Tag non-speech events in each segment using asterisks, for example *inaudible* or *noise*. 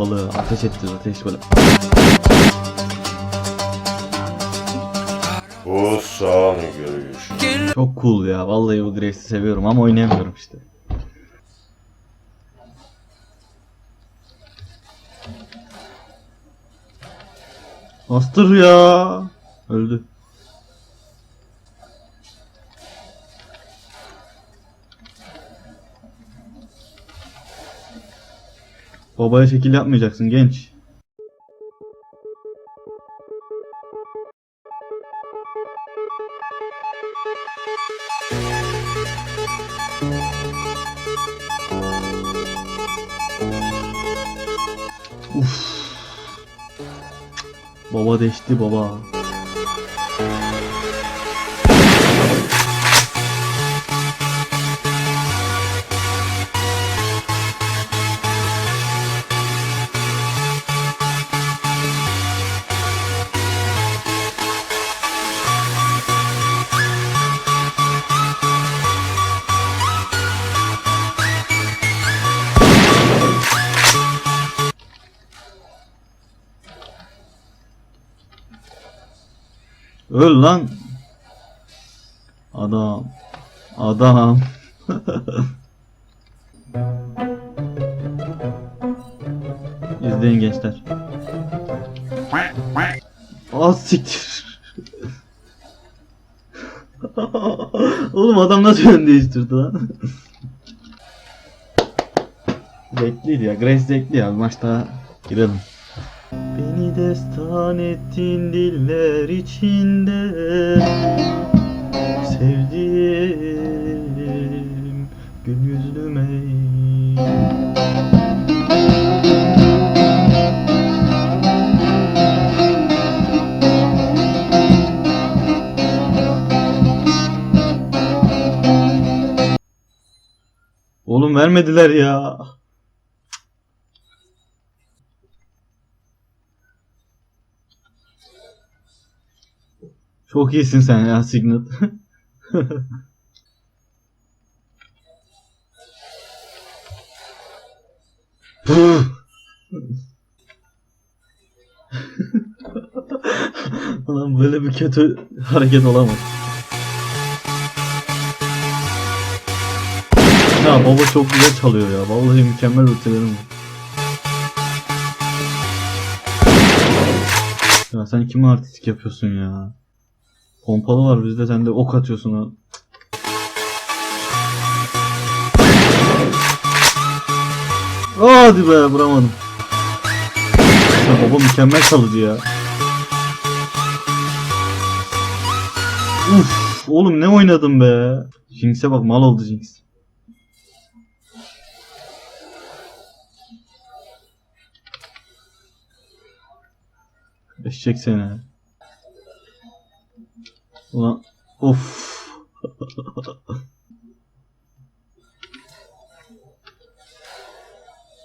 pompalı ateş etti ateş böyle. Bu son görüş. Çok cool ya. Vallahi bu Graves'i seviyorum ama oynayamıyorum işte. Bastır ya. Öldü. Babaya şekil yapmayacaksın genç. Uf. Baba deşti baba. Öl lan. Adam. Adam. *laughs* İzleyin gençler. Az siktir. *laughs* Oğlum adam nasıl yön değiştirdi lan? *laughs* Zevkliydi ya. Grace zevkli ya. Bir maç girelim. Destan ettin diller içinde Sevdiğim gül yüzlüm ey Oğlum vermediler ya. Çok iyisin sen ya Signet. Lan böyle bir kötü hareket olamaz. Ya baba çok güzel çalıyor ya. Vallahi mükemmel ötelerim var. Ya sen kime artistik yapıyorsun ya? Pompalı var bizde sen de ok atıyorsun ha. Hadi be vuramadım. Ya baba mükemmel kalıcı ya. Uf, oğlum ne oynadım be. Jinx'e bak mal oldu Jinx. Eşecek seni. Ulan of.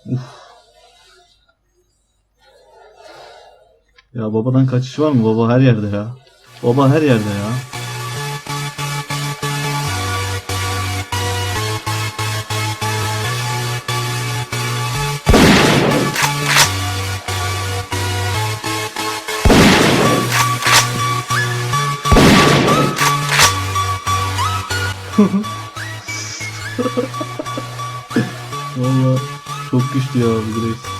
Uf. Ya babadan kaçış var mı? Baba her yerde ya. Baba her yerde ya. Valla çok güçlü ya bu Grace.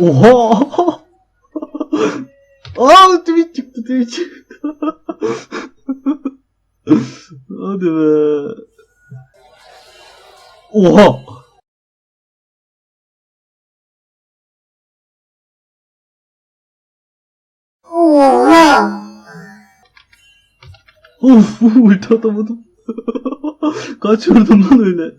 Oha! *laughs* Aa tweet çıktı tweet çıktı. *laughs* Hadi be. Oha! Of *laughs* ulti atamadım. Kaç vurdum lan öyle.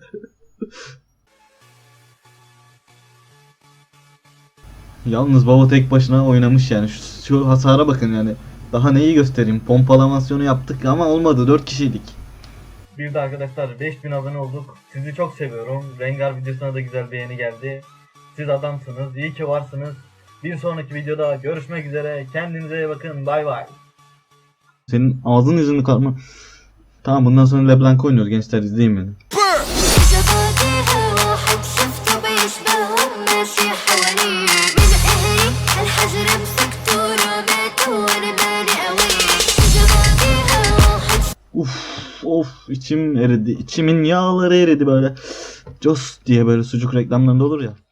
Yalnız baba tek başına oynamış yani. Şu, şu hasara bakın yani. Daha neyi göstereyim? Pompalamasyonu yaptık ama olmadı. 4 kişiydik. Bir de arkadaşlar 5000 abone olduk. Sizi çok seviyorum. Rengar videosuna da güzel beğeni geldi. Siz adamsınız. İyi ki varsınız. Bir sonraki videoda görüşmek üzere. Kendinize iyi bakın. Bay bay. Senin ağzın yüzünü kalma. Tamam bundan sonra LeBlanc oynuyoruz gençler izleyin beni. Of içim eridi. İçimin yağları eridi böyle. Jos diye böyle sucuk reklamlarında olur ya.